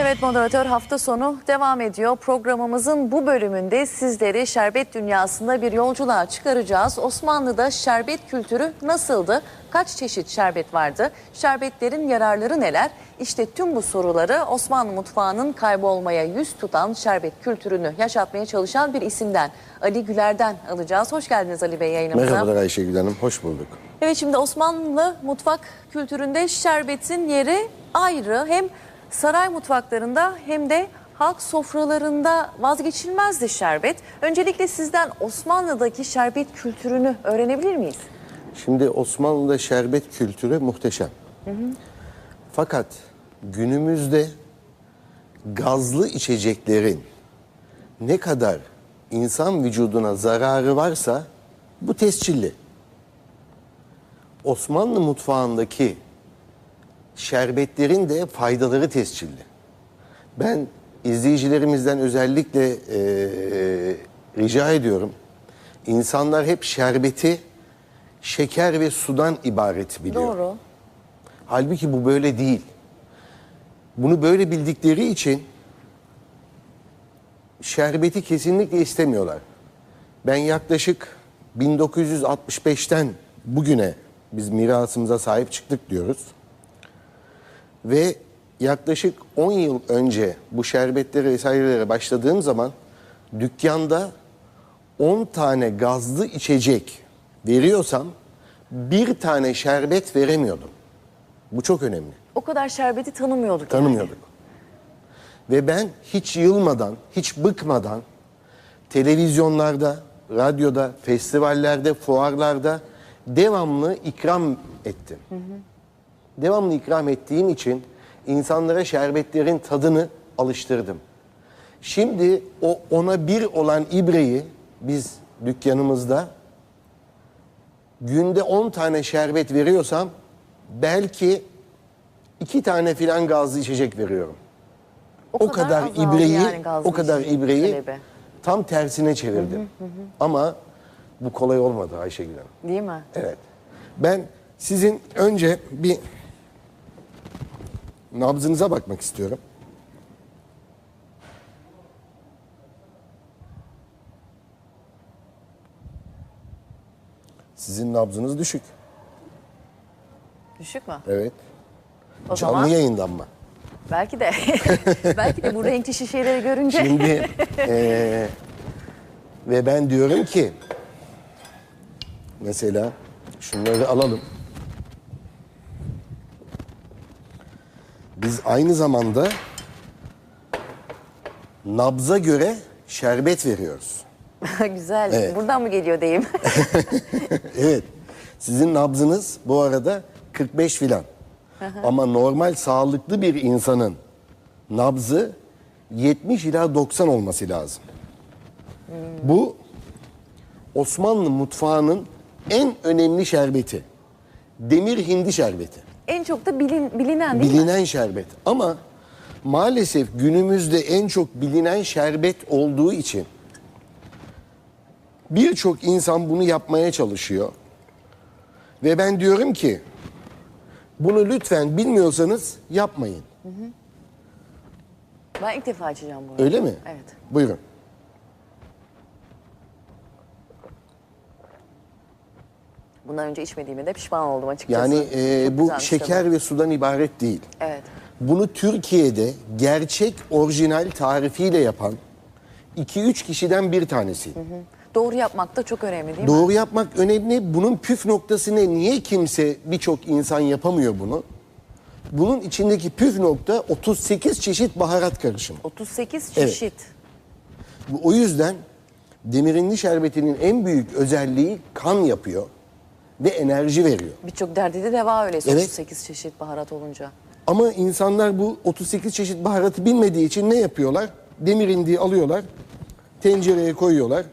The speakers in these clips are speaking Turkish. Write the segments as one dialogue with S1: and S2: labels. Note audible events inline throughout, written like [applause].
S1: Evet moderatör hafta sonu devam ediyor. Programımızın bu bölümünde sizleri şerbet dünyasında bir yolculuğa çıkaracağız. Osmanlı'da şerbet kültürü nasıldı? Kaç çeşit şerbet vardı? Şerbetlerin yararları neler? İşte tüm bu soruları Osmanlı mutfağının kaybolmaya yüz tutan şerbet kültürünü yaşatmaya çalışan bir isimden Ali Güler'den alacağız. Hoş geldiniz Ali Bey yayınımıza.
S2: Merhabalar Ayşegül Hanım, hoş bulduk.
S1: Evet şimdi Osmanlı mutfak kültüründe şerbetin yeri ayrı. Hem saray mutfaklarında hem de halk sofralarında vazgeçilmezdi şerbet. Öncelikle sizden Osmanlı'daki şerbet kültürünü öğrenebilir miyiz?
S2: Şimdi Osmanlı'da şerbet kültürü muhteşem. Fakat günümüzde gazlı içeceklerin ne kadar insan vücuduna zararı varsa bu tescilli. Osmanlı mutfağındaki şerbetlerin de faydaları tescilli. Ben izleyicilerimizden özellikle eee, rica ediyorum. İnsanlar hep şerbeti şeker ve sudan ibaret biliyor.
S1: Doğru.
S2: Halbuki bu böyle değil. Bunu böyle bildikleri için şerbeti kesinlikle istemiyorlar. Ben yaklaşık 1965'ten bugüne biz mirasımıza sahip çıktık diyoruz. Ve yaklaşık 10 yıl önce bu şerbetlere vesairelere başladığım zaman dükkanda 10 tane gazlı içecek veriyorsam bir tane şerbet veremiyordum. Bu çok önemli.
S1: O kadar şerbeti tanımıyorduk. yani.
S2: Tanımıyorduk. Ve ben hiç yılmadan, hiç bıkmadan televizyonlarda, radyoda, festivallerde, fuarlarda devamlı ikram ettim. Devamlı ikram ettiğim için insanlara şerbetlerin tadını alıştırdım. Şimdi o ona bir olan ibreyi biz dükkanımızda günde 10 tane şerbet veriyorsam belki iki tane filan gazlı içecek veriyorum. O, kadar,
S1: azaldı
S2: ibreyi,
S1: yani
S2: o kadar ibreyi
S1: talebi.
S2: tam tersine çevirdim. Ama bu kolay olmadı Ayşegül Hanım.
S1: Değil mi?
S2: Evet. Ben sizin önce bir nabzınıza bakmak istiyorum. Sizin nabzınız düşük.
S1: Düşük mü?
S2: Evet.
S1: O
S2: Canlı
S1: zaman
S2: yayından mı?
S1: belki de [laughs] belki de bu renkli şişeleri görünce
S2: Şimdi eee, [laughs] ve ben diyorum ki mesela şunları alalım. Aynı zamanda nabza göre şerbet veriyoruz. [laughs]
S1: güzel.
S2: Evet.
S1: Buradan mı geliyor deyim? [laughs]
S2: Evet. Sizin nabzınız bu arada 45 filan. Ama normal sağlıklı bir insanın nabzı 70 ila 90 olması lazım. Bu Osmanlı mutfağının en önemli şerbeti. Demir hindi şerbeti.
S1: En çok da bilin, bilinen değil mi?
S2: Bilinen şerbet. Ama maalesef günümüzde en çok bilinen şerbet olduğu için birçok insan bunu yapmaya çalışıyor. Ve ben diyorum ki bunu lütfen bilmiyorsanız yapmayın.
S1: Ben ilk defa açacağım bunu.
S2: Öyle mi?
S1: Evet.
S2: Buyurun.
S1: Bundan önce içmediğime de pişman oldum açıkçası.
S2: Yani e, bu
S1: güzelmiş
S2: şeker ve sudan ibaret değil.
S1: Evet.
S2: Bunu Türkiye'de gerçek orijinal tarifiyle yapan 2-3 kişiden bir tanesi.
S1: Doğru yapmak da çok önemli değil mi?
S2: Doğru yapmak önemli. Bunun püf noktası ne? Niye kimse birçok insan yapamıyor bunu? Bunun içindeki püf nokta 38 çeşit baharat karışımı.
S1: 38
S2: Evet.
S1: çeşit.
S2: Bu- O yüzden demirinli şerbetinin en büyük özelliği kan yapıyor ve enerji veriyor.
S1: Birçok derde de deva öyleyse
S2: Evet.
S1: 38 çeşit baharat olunca.
S2: Ama insanlar bu 38 çeşit baharatı bilmediği için ne yapıyorlar? Demir indiği alıyorlar, tencereye koyuyorlar.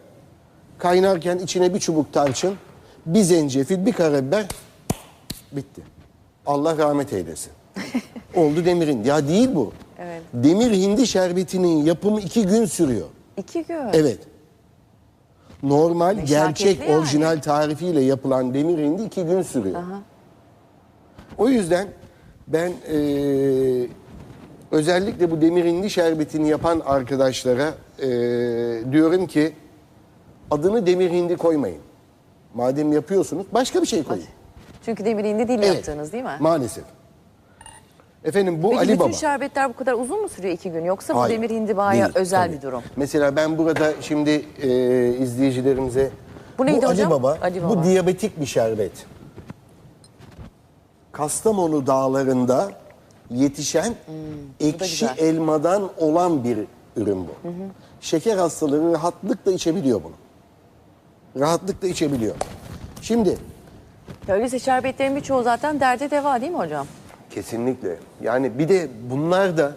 S2: Kaynarken içine bir çubuk tarçın, bir zencefil, bir karabiber, bitti. Allah rahmet eylesin. [laughs] Oldu demirin. Ya değil bu.
S1: Evet.
S2: Demir hindi şerbetinin yapımı iki gün sürüyor.
S1: İki gün.
S2: Evet. Normal,
S1: Meşakkatli
S2: gerçek,
S1: yani.
S2: orijinal tarifiyle yapılan demir hindi iki gün sürüyor.
S1: Aha.
S2: O yüzden ben eee özellikle bu demirindi şerbetini yapan arkadaşlara eee, diyorum ki adını demirindi koymayın. Madem yapıyorsunuz başka bir şey koyun.
S1: Çünkü demir indi değil
S2: Evet,
S1: yaptığınız değil mi?
S2: Maalesef. Efendim bu
S1: Peki
S2: Ali
S1: bütün
S2: Baba.
S1: şerbetler bu kadar uzun mu sürüyor iki gün? Yoksa bu
S2: Hayır,
S1: demir hindi bayağı
S2: değil,
S1: özel
S2: tabii.
S1: bir durum.
S2: Mesela ben burada şimdi e, izleyicilerimize
S1: Bu neydi
S2: Ali
S1: hocam?
S2: Baba,
S1: Ali
S2: bu
S1: Baba.
S2: diyabetik bir şerbet. Kastamonu dağlarında yetişen ekşi
S1: Hmm, güzel.
S2: elmadan olan bir ürün bu. Şeker hastaları rahatlıkla içebiliyor bunu. Rahatlıkla içebiliyor. Şimdi
S1: Ya Öyleyse şerbetlerin birçoğu zaten derde deva değil mi hocam?
S2: Kesinlikle yani bir de bunlarda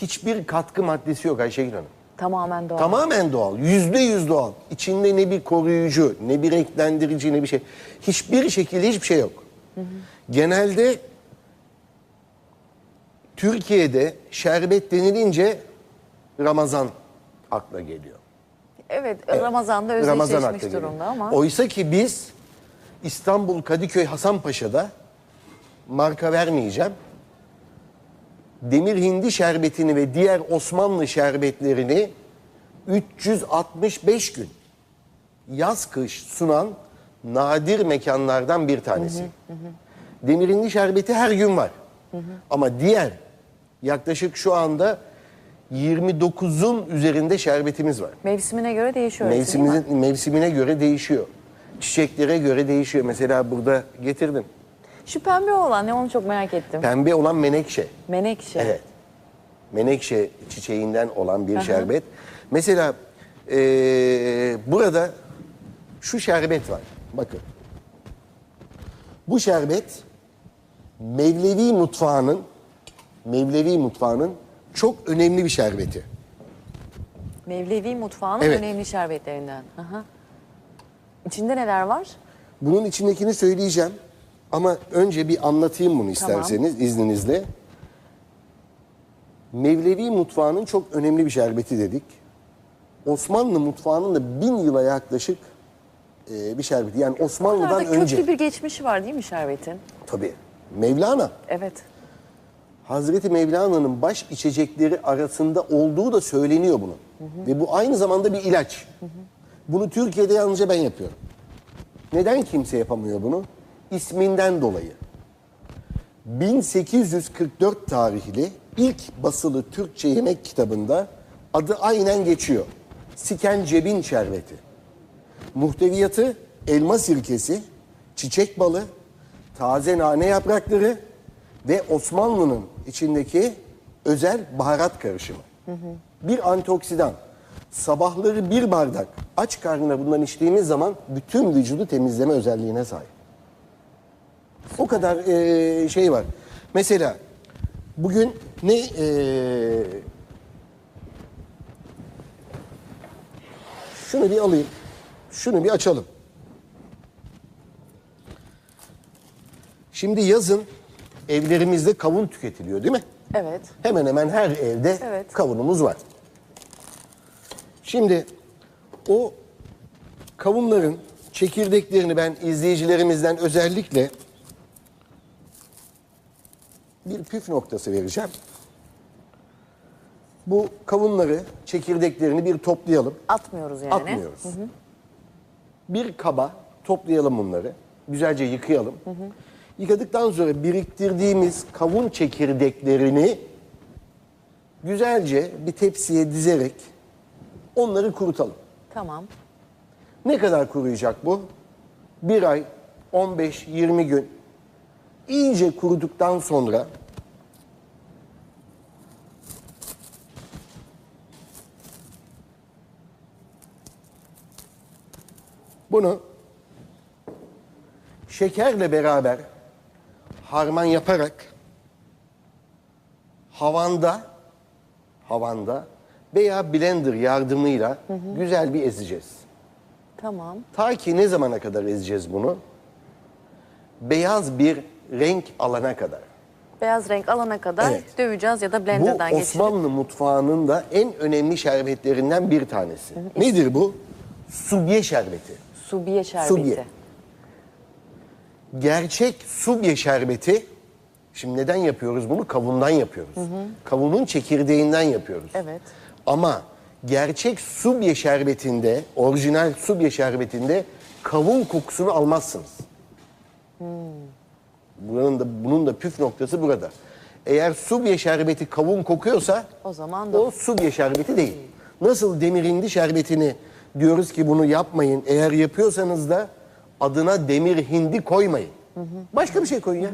S2: hiçbir katkı maddesi yok Ayşegül Hanım.
S1: Tamamen doğal.
S2: Tamamen doğal. Yüzde yüz doğal. İçinde ne bir koruyucu, ne bir renklendirici, ne bir şey. Hiçbir şekilde hiçbir şey yok. Genelde Türkiye'de şerbet denilince Ramazan akla geliyor.
S1: Evet, Ramazan'da
S2: Ramazan
S1: özdeşleşmiş
S2: geliyor.
S1: durumda ama.
S2: Oysa ki biz İstanbul Kadıköy Hasanpaşa'da marka vermeyeceğim. Demir hindi şerbetini ve diğer Osmanlı şerbetlerini 365 gün yaz kış sunan nadir mekanlardan bir tanesi. Demir hindi şerbeti her gün var. Ama diğer yaklaşık şu anda 29'un üzerinde şerbetimiz var.
S1: Mevsimine göre değişiyor.
S2: Mevsimine, mevsimine göre değişiyor. Çiçeklere göre değişiyor. Mesela burada getirdim.
S1: Şu pembe olan ne onu çok merak ettim.
S2: Pembe olan menekşe.
S1: Menekşe.
S2: Evet. Menekşe çiçeğinden olan bir şerbet. Mesela eee, burada şu şerbet var. Bakın. Bu şerbet Mevlevi mutfağının Mevlevi mutfağının çok önemli bir şerbeti.
S1: Mevlevi mutfağının
S2: Evet.
S1: önemli şerbetlerinden. Aha. İçinde neler var?
S2: Bunun içindekini söyleyeceğim ama önce bir anlatayım bunu isterseniz izninizle. Mevlevi mutfağının çok önemli bir şerbeti dedik. Osmanlı mutfağının da bin yıla yaklaşık e, bir şerbeti. Yani Osmanlı'dan
S1: Bunlarda
S2: önce.
S1: köklü bir geçmişi var değil mi şerbetin?
S2: Tabii. Mevlana.
S1: Evet.
S2: Hazreti Mevlana'nın baş içecekleri arasında olduğu da söyleniyor bunun. Ve bu aynı zamanda bir ilaç. Bunu Türkiye'de yalnızca ben yapıyorum. Neden kimse yapamıyor bunu? İsminden dolayı. 1844 tarihli ilk basılı Türkçe yemek kitabında adı aynen geçiyor. Sikencebin şerbeti. Muhteviyatı elma sirkesi, çiçek balı, taze nane yaprakları ve Osmanlı'nın içindeki özel baharat karışımı. Bir antioksidan. Sabahları bir bardak aç karnına bundan içtiğimiz zaman bütün vücudu temizleme özelliğine sahip. O kadar eee, şey var. Mesela bugün ne eee, şunu bir alayım. Şunu bir açalım. Şimdi yazın evlerimizde kavun tüketiliyor değil mi?
S1: Evet.
S2: Hemen hemen her evde
S1: Evet.
S2: kavunumuz var. Şimdi o kavunların çekirdeklerini ben izleyicilerimizden özellikle bir püf noktası vereceğim. Bu kavunları, çekirdeklerini bir toplayalım.
S1: Atmıyoruz yani.
S2: Atmıyoruz. Bir kaba toplayalım bunları. Güzelce yıkayalım. Yıkadıktan sonra biriktirdiğimiz kavun çekirdeklerini güzelce bir tepsiye dizerek onları kurutalım.
S1: Tamam.
S2: Ne kadar kuruyacak bu? Bir ay, 15-20 gün. İyice kuruduktan sonra bunu şekerle beraber harman yaparak havanda havanda veya blender yardımıyla güzel bir ezeceğiz.
S1: Tamam.
S2: Ta ki ne zamana kadar ezeceğiz bunu? Beyaz bir renk alana kadar.
S1: Beyaz renk alana kadar
S2: Evet.
S1: döveceğiz ya da
S2: Bu
S1: blenderdan geçirip.
S2: Osmanlı mutfağının da en önemli şerbetlerinden bir tanesi. Nedir bu? Subye şerbeti.
S1: Subiye şerbeti.
S2: Subiye. Gerçek subye şerbeti Şimdi neden yapıyoruz bunu? Kavundan yapıyoruz. Kavunun çekirdeğinden yapıyoruz.
S1: Evet.
S2: Ama gerçek subye şerbetinde, orijinal subye şerbetinde kavun kokusunu almazsınız. Buranın da bunun da püf noktası burada. Eğer subye şerbeti kavun kokuyorsa
S1: O zaman da-
S2: o subye şerbeti değil. Nasıl demir hindi şerbetini diyoruz ki bunu yapmayın. Eğer yapıyorsanız da adına demir hindi koymayın. Başka bir şey koyun ya.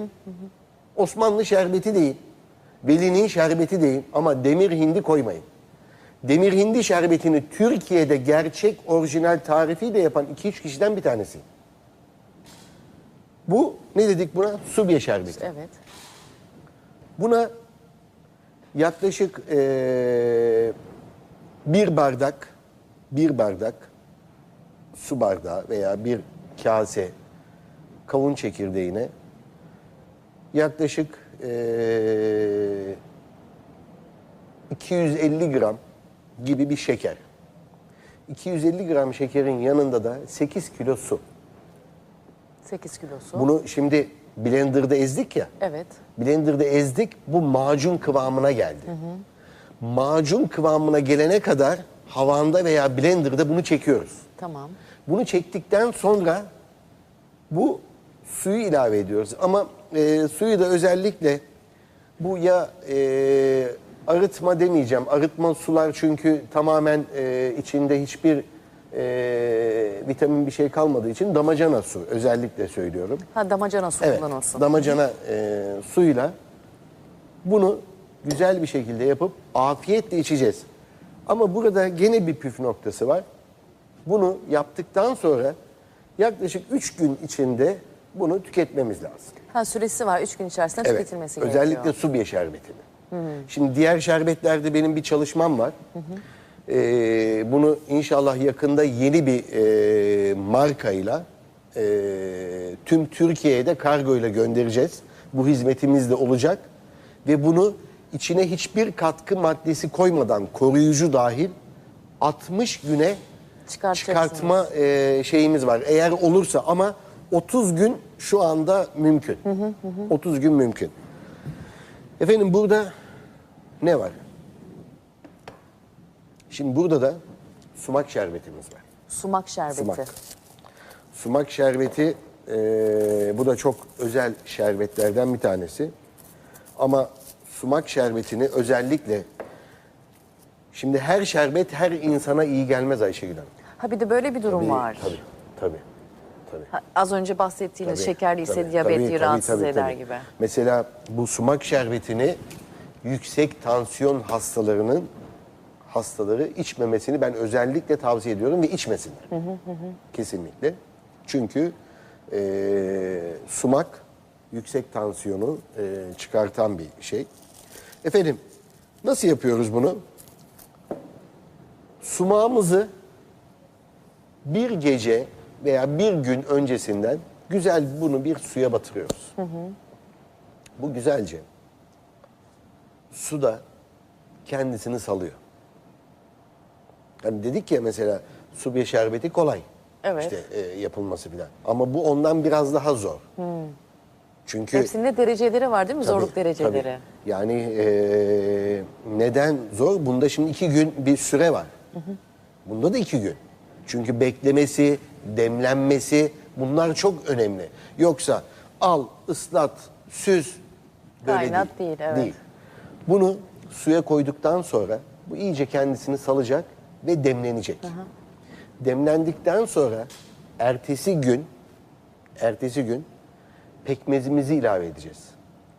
S2: Osmanlı şerbeti değil. Veli'nin şerbeti değil ama demir hindi koymayın. Demir hindi şerbetini Türkiye'de gerçek orijinal tarifiyle yapan 2-3 kişiden bir tanesi. Bu ne dedik buna? Subye şerbeti.
S1: Evet.
S2: Buna yaklaşık eee, bir bardak, bir bardak su bardağı veya bir kase kavun çekirdeğine yaklaşık eee 250 gram gibi bir şeker. 250 gram şekerin yanında da 8 kilo su.
S1: 8 kilosu.
S2: Bunu şimdi blenderda ezdik ya.
S1: Evet.
S2: Blender'da ezdik bu macun kıvamına geldi. Macun kıvamına gelene kadar havanda veya blenderda bunu çekiyoruz.
S1: Tamam.
S2: Bunu çektikten sonra bu suyu ilave ediyoruz. Ama e, suyu da özellikle bu ya e, arıtma demeyeceğim. Arıtma sular çünkü tamamen e, içinde hiçbir e, vitamin bir şey kalmadığı için damacana su özellikle söylüyorum.
S1: Ha damacana su
S2: Evet,
S1: kullanılsın.
S2: damacana e, suyla bunu güzel bir şekilde yapıp afiyetle içeceğiz. Ama burada gene bir püf noktası var. Bunu yaptıktan sonra yaklaşık 3 gün içinde bunu tüketmemiz lazım.
S1: Ha süresi var 3 gün içerisinde tüketilmesi
S2: özellikle
S1: gerekiyor.
S2: subye şerbetini. Şimdi diğer şerbetlerde benim bir çalışmam var. Ee, bunu inşallah yakında yeni bir e, markayla e, tüm Türkiye'de kargo ile göndereceğiz. Bu hizmetimiz de olacak ve bunu içine hiçbir katkı maddesi koymadan koruyucu dahil 60 güne çıkartma e, şeyimiz var. Eğer olursa ama 30 gün şu anda mümkün. 30 gün mümkün. Efendim burada ne var? Şimdi burada da sumak şerbetimiz var.
S1: Sumak şerbeti.
S2: Sumak. Sumak şerbeti e, bu da çok özel şerbetlerden bir tanesi. Ama sumak şerbetini özellikle şimdi her şerbet her insana iyi gelmez Ayşegül Hanım.
S1: Ha bir de böyle bir durum
S2: Tabii,
S1: var.
S2: Tabii, tabii. tabii.
S1: Ha, az önce bahsettiğiniz
S2: Tabii,
S1: şekerli ise
S2: tabii,
S1: diyabeti
S2: tabii, tabii,
S1: rahatsız
S2: tabii,
S1: eder
S2: tabii.
S1: gibi.
S2: Mesela bu sumak şerbetini yüksek tansiyon hastalarının hastaları içmemesini ben özellikle tavsiye ediyorum ve içmesinler. Kesinlikle. Çünkü eee, sumak yüksek tansiyonu eee, çıkartan bir şey. Efendim nasıl yapıyoruz bunu? Sumağımızı bir gece veya bir gün öncesinden güzel bunu bir suya batırıyoruz. Bu güzelce suda kendisini salıyor. Hani dedik ya mesela subye şerbeti kolay.
S1: Evet.
S2: İşte e, yapılması filan. Ama bu ondan biraz daha zor. Çünkü
S1: Hepsinde dereceleri var değil mi? Zorluk
S2: Tabii,
S1: dereceleri.
S2: tabii. Yani eee, neden zor? Bunda şimdi iki gün bir süre var. Bunda da iki gün. Çünkü beklemesi, demlenmesi bunlar çok önemli. Yoksa al, ıslat, süz böyle
S1: Kaynat
S2: değil.
S1: değil, evet.
S2: Bunu suya koyduktan sonra bu iyice kendisini salacak ve demlenecek. Demlendikten sonra ertesi gün ertesi gün pekmezimizi ilave edeceğiz.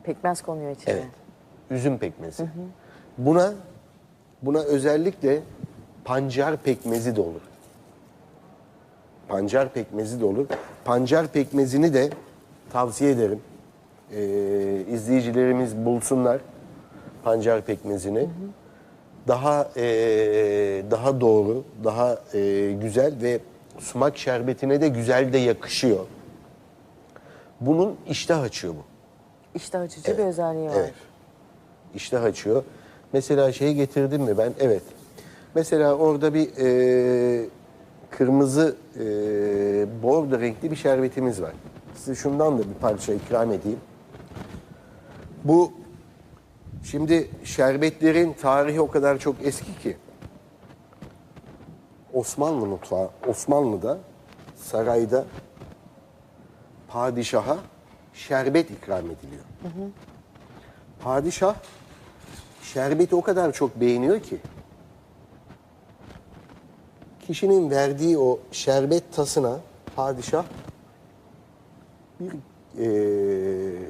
S1: Pekmez konuyor içine.
S2: Evet. Üzüm pekmezi. Buna buna özellikle pancar pekmezi de olur. Pancar pekmezi de olur. Pancar pekmezini de tavsiye ederim. Ee, izleyicilerimiz bulsunlar pancar pekmezini. Daha ee, daha doğru, daha ee, güzel ve sumak şerbetine de güzel de yakışıyor. Bunun iştah açıyor bu.
S1: İştah açıcı bir özelliği var.
S2: Evet. İştah açıyor. Mesela şey getirdim mi ben? Evet. Mesela orada bir e, kırmızı e, bordo renkli bir şerbetimiz var. Size şundan da bir parça ikram edeyim. Bu şimdi şerbetlerin tarihi o kadar çok eski ki. Osmanlı mutfağı, Osmanlı'da sarayda padişaha şerbet ikram ediliyor. Padişah şerbeti o kadar çok beğeniyor ki kişinin verdiği o şerbet tasına padişah bir eee,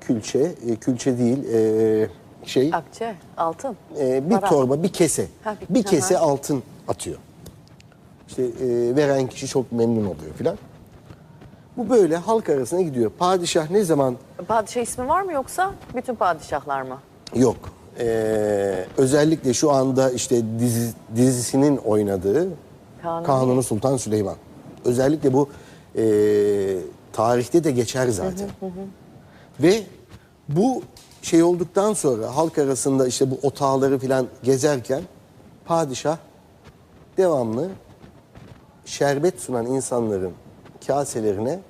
S2: külçe, e, külçe değil, eee, şey,
S1: Akçe, altın.
S2: e, bir
S1: Para.
S2: torba, bir kese,
S1: Ha, bir-
S2: bir kese
S1: Aha.
S2: altın atıyor. İşte e, veren kişi çok memnun oluyor filan. Bu böyle halk arasına gidiyor. Padişah ne zaman
S1: Padişah ismi var mı yoksa bütün padişahlar mı?
S2: yok. e, özellikle şu anda işte dizi, dizisinin oynadığı
S1: Kanuni.
S2: Kanuni Sultan Süleyman. Özellikle bu e, tarihte de geçer zaten. Ve bu şey olduktan sonra halk arasında işte bu otağları filan gezerken padişah devamlı şerbet sunan insanların kaselerine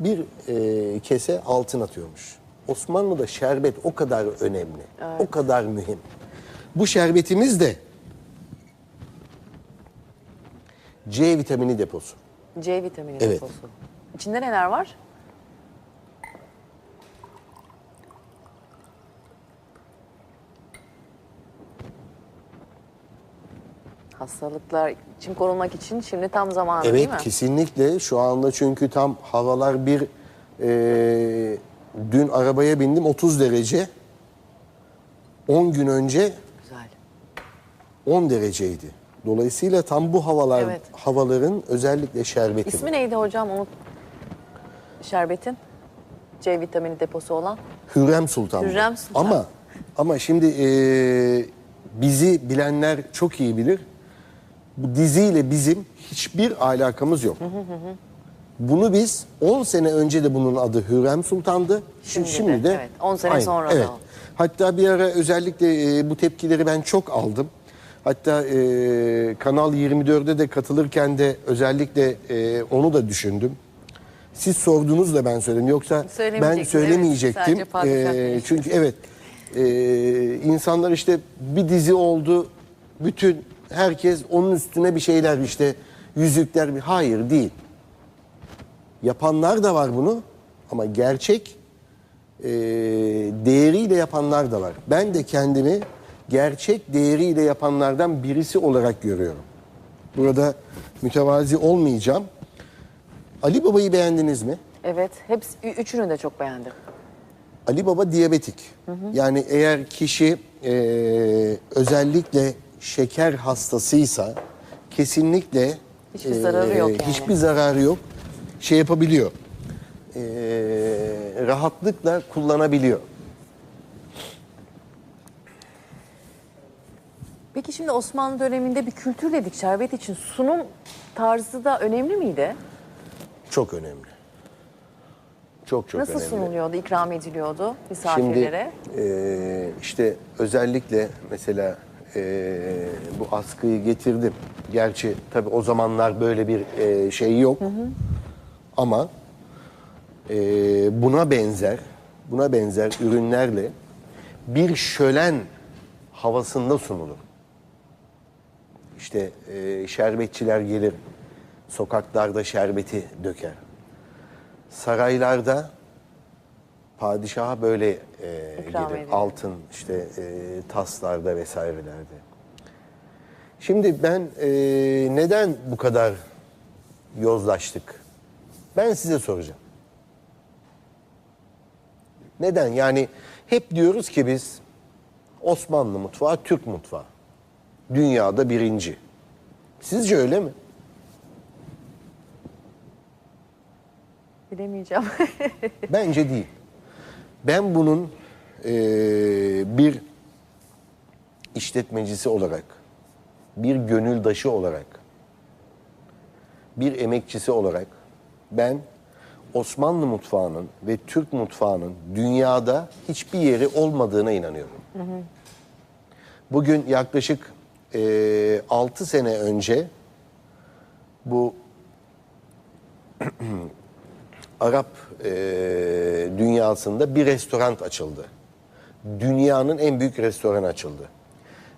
S2: bir e, kese altın atıyormuş. Osmanlı'da şerbet o kadar önemli, o kadar mühim. Bu şerbetimiz de C vitamini deposu.
S1: C vitamini
S2: Evet.
S1: deposu. İçinde neler var? Hastalıklar için korunmak için şimdi tam zamanı değil
S2: Evet
S1: mi?
S2: kesinlikle şu anda çünkü tam havalar bir e, dün arabaya bindim 30 derece 10 gün önce
S1: Güzel.
S2: 10 dereceydi. Dolayısıyla tam bu havalar
S1: Evet.
S2: havaların özellikle şerbeti.
S1: İsmi neydi hocam onun şerbetin? C vitamini deposu olan.
S2: Hürrem Sultan.
S1: Hürrem Sultan.
S2: Ama ama şimdi e, bizi bilenler çok iyi bilir. Bu diziyle bizim hiçbir alakamız yok. Bunu biz 10 sene önce de bunun adı Hürrem Sultan'dı. Şimdi,
S1: Şimdi de,
S2: de
S1: evet. 10 sene sonra da
S2: evet.
S1: o.
S2: Hatta bir ara özellikle e, bu tepkileri ben çok aldım. Hatta e, Kanal 24'de de katılırken de özellikle e, onu da düşündüm. Siz sordunuz da ben söyledim. Yoksa ben söylemeyecektim.
S1: evet.
S2: E, çünkü evet e, insanlar işte bir dizi oldu. Bütün herkes onun üstüne bir şeyler işte yüzükler. Hayır değil. Yapanlar da var bunu ama gerçek e, değeriyle yapanlar da var. Ben de kendimi gerçek değeriyle yapanlardan birisi olarak görüyorum. Burada mütevazi olmayacağım. Ali Baba'yı beğendiniz mi?
S1: Evet. Hepsi üçünü de çok beğendim.
S2: Ali Baba diyabetik. Yani eğer kişi e, özellikle şeker hastasıysa kesinlikle
S1: Hiçbir zararı yok yani.
S2: Hiçbir zararı yok. Şey yapabiliyor. E, rahatlıkla kullanabiliyor.
S1: Peki şimdi Osmanlı döneminde bir kültür dedik şerbet için. Sunum tarzı da önemli miydi?
S2: Çok önemli. Çok çok
S1: Nasıl
S2: önemli.
S1: sunuluyordu, ikram ediliyordu
S2: Şimdi
S1: misafirlere?
S2: e, işte özellikle mesela e, bu askıyı getirdim. Gerçi tabii o zamanlar böyle bir e, şey yok. Ama e, buna benzer buna benzer ürünlerle bir şölen havasında sunulur. İşte e, şerbetçiler gelir, sokaklarda şerbeti döker. Saraylarda padişaha böyle e,
S1: İkram
S2: gelir.
S1: edilir.
S2: Altın işte e, taslarda vesairelerde. Şimdi ben e, neden bu kadar yozlaştık? Ben size soracağım. Neden? Yani hep diyoruz ki biz Osmanlı mutfağı, Türk mutfağı. Dünyada birinci. Sizce öyle mi?
S1: Bilemeyeceğim. [laughs]
S2: Bence değil. Ben bunun eee, bir işletmecisi olarak, bir gönüldaşı olarak, bir emekçisi olarak ben Osmanlı mutfağının ve Türk mutfağının dünyada hiçbir yeri olmadığına inanıyorum. Bugün yaklaşık eee 6 sene önce bu [clears throat] Arap eee, dünyasında bir restoran açıldı. dünyanın en büyük restoranı açıldı.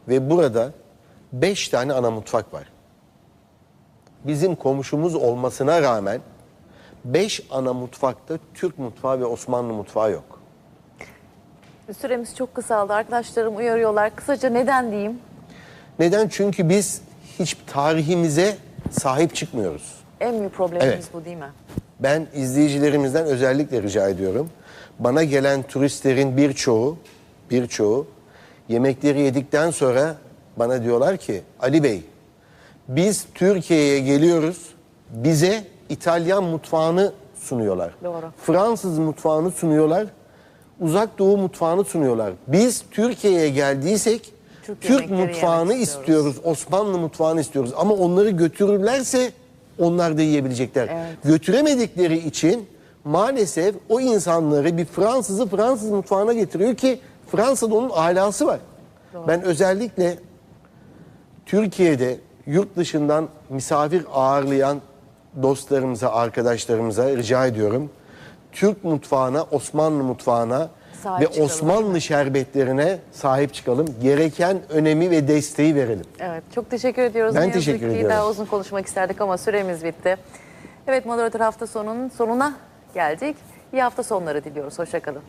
S2: Ve burada 5 tane ana mutfak var. Bizim komşumuz olmasına rağmen 5 ana mutfakta Türk mutfağı ve Osmanlı mutfağı yok.
S1: Süremiz çok kısaldı. Arkadaşlarım uyarıyorlar. Kısaca neden diyeyim?
S2: Neden? Çünkü biz hiç tarihimize sahip çıkmıyoruz.
S1: En büyük problemimiz
S2: Evet.
S1: bu değil mi?
S2: Ben izleyicilerimizden özellikle rica ediyorum. Bana gelen turistlerin birçoğu, birçoğu yemekleri yedikten sonra bana diyorlar ki Ali Bey biz Türkiye'ye geliyoruz. Bize İtalyan mutfağını sunuyorlar.
S1: Doğru.
S2: Fransız mutfağını sunuyorlar. Uzak Doğu mutfağını sunuyorlar. Biz Türkiye'ye geldiysek
S1: Türk
S2: Türk, mutfağını
S1: istiyoruz.
S2: istiyoruz. Osmanlı mutfağını istiyoruz. Ama onları götürürlerse onlar da yiyebilecekler.
S1: Evet.
S2: Götüremedikleri için maalesef o insanları bir Fransızı Fransız mutfağına getiriyor ki Fransa'da onun alası var. Ben özellikle Türkiye'de yurt dışından misafir ağırlayan dostlarımıza, arkadaşlarımıza rica ediyorum. Türk mutfağına, Osmanlı mutfağına
S1: Sahip
S2: ve
S1: çıkalım,
S2: Osmanlı şerbetlerine sahip çıkalım. Gereken önemi ve desteği verelim.
S1: Evet, çok teşekkür ediyoruz.
S2: Ben
S1: yazık
S2: teşekkür ediyorum.
S1: Daha uzun konuşmak isterdik ama süremiz bitti. Evet, moderatör hafta sonunun sonuna geldik. İyi hafta sonları diliyoruz. Hoşçakalın.